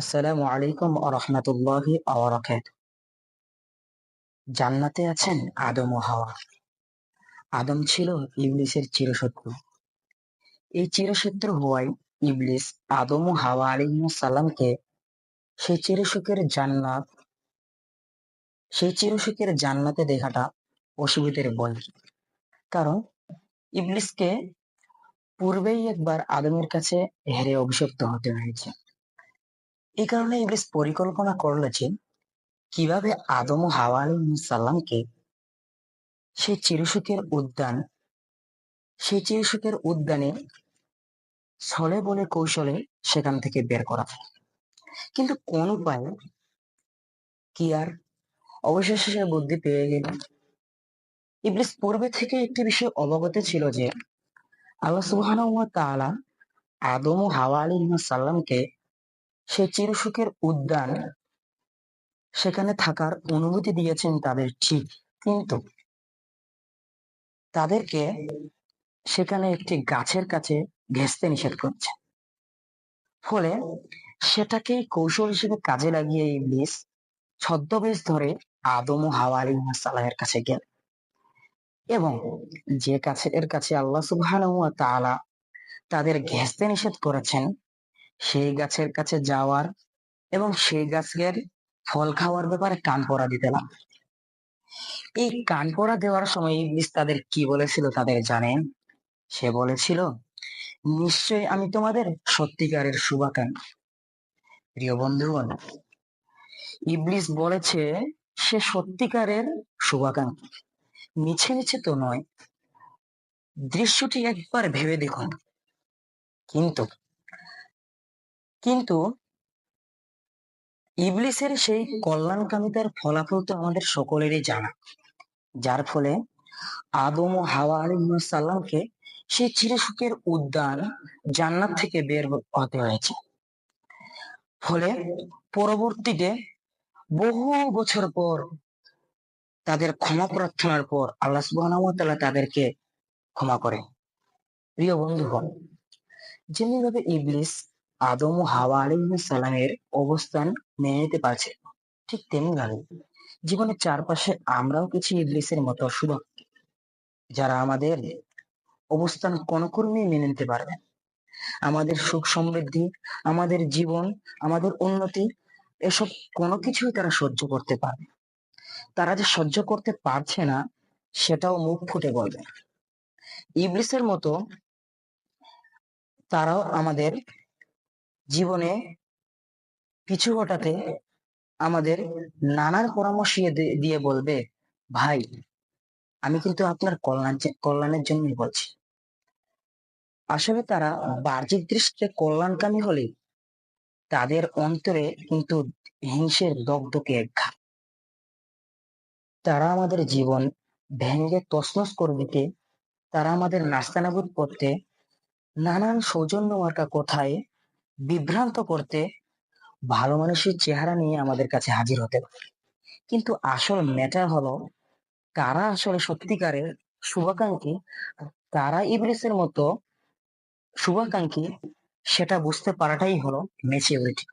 আসসালামু আলাইকুম রহমতুল্লাহি আবরাকাত জান্নাতে আছেন আদম ও হাওয়া। আদম ছিল ইবলিসের চিরশত্রু। এই চিরশত্রু হওয়ায় ইবলিস আদম ও হাওয়া সালামকে সেই চিরসুখের জান্নাত, সেই চিরসুখের জান্নাতে দেখাটা অসুবিধের বই কারণ ইবলিসকে পূর্বেই একবার আদমের কাছে হেরে অভিশপ্ত হতে হয়েছে। এই কারণে ইবলিস পরিকল্পনা করল যে কীভাবে আদম হাওয়া সাল্লামকে সেই চিরসুখের উদ্যান, সেই চিরসুখের উদ্যানে ছলে বলে কৌশলে সেখান থেকে বের করা কিন্তু কোন উপায়ে কি আর? অবশেষে সে বুদ্ধি পেয়ে গেল। ইবলিস পূর্বে থেকে একটি বিষয় অবগত ছিল যে, আল্লাহ তাআলা আদম ও হাওয়া আলী সাল্লামকে সেই চিরসুখের উদ্যান। সেখানে থাকার অনুমতি দিয়েছেন তাদের ঠিক, কিন্তু তাদেরকে সেখানে একটি গাছের কাছে ঘেঁচতে নিষেধ করছে। ফলে সেটাকে কৌশল হিসেবে কাজে লাগিয়ে ইবলিস ছদ্মবেশ ধরে আদম ও হাওয়া আলী সালাহের কাছে গেল। এবং যে কাছে, এর কাছে আল্লাহ তাআলা তাদের ঘেঁচতে নিষেধ করেছেন সেই গাছের কাছে যাওয়ার এবং সেই গাছের ফল খাওয়ার ব্যাপারে কান পড়া দিতে না এই কান পড়া দেওয়ার সময় ইবলিস তাদের কি বলেছিল তাদের জানেন? সে বলেছিল নিশ্চয় আমি তোমাদের সত্যিকারের শুভাকাঙ্ক্ষী। প্রিয় বন্ধুগণ, ইবলিস বলেছে, সে সত্যিকারের শুভাকাঙ্ক্ষী। মিছে মিছে তো নয়। দৃশ্যটি একবার ভেবে দেখুন। কিন্তু কিন্তু ইবলিসের সেই কল্যাণকামিতার ফলাফল তো আমাদের সকলেরই জানা। যার ফলে আদম ও হাওয়া সাল্লামকে সেই চিরসুখের উদ্যান জান্নাত থেকে বের হতে হয়েছে। ফলে পরবর্তীতে বহু বছর পর তাদের ক্ষমা প্রার্থনার পর আল্লাহ সুবাহ তাদেরকে ক্ষমা করে প্রিয় বন্ধুগণ যেমনিভাবে ইবলিস আদম ও হাওয়া সালামের অবস্থান মেনে নিতে পারছে। ঠিক তেমনি জীবনের চারপাশে আমরাও কিছু ইবলিসের মতো শুধু যারা আমাদের অবস্থান কোনক্রমেই মেনে নিতে পারবে আমাদের সুখ সমৃদ্ধি, আমাদের জীবন, আমাদের উন্নতি, এসব কোনো কিছুই তারা সহ্য করতে পারবে তারা যে সহ্য করতে পারছে না, সেটাও মুখ ফুটে বলবে ইবলিসের মতো তারাও আমাদের জীবনে পিছু ঘটাতে আমাদের নানান পরামর্শ দিয়ে বলবে ভাই আমি কিন্তু আপনার কল্যাণ কল্যাণের জন্যই বলছি। আসলে তারা বাহ্যিক দৃষ্টিতে কল্যাণকামী হলে তাদের অন্তরে কিন্তু হিংসের দগদকে ঘা তারা আমাদের জীবন ভেঙ্গে তসনস করে দিতে তারা আমাদের নাস্তানাবুদ করতে নানান সৌজন্য মার্কা কোথায় বিভ্রান্ত করতে ভালো মানুষের চেহারা নিয়ে আমাদের কাছে হাজির হতে পারে। কিন্তু আসল ম্যাটার হলো কারা আসলে সত্যিকারের শুভাকাঙ্ক্ষী তারা ইবলিসের মতো শুভাকাঙ্ক্ষী সেটা বুঝতে পারাটাই হলো ম্যাচিউরিটি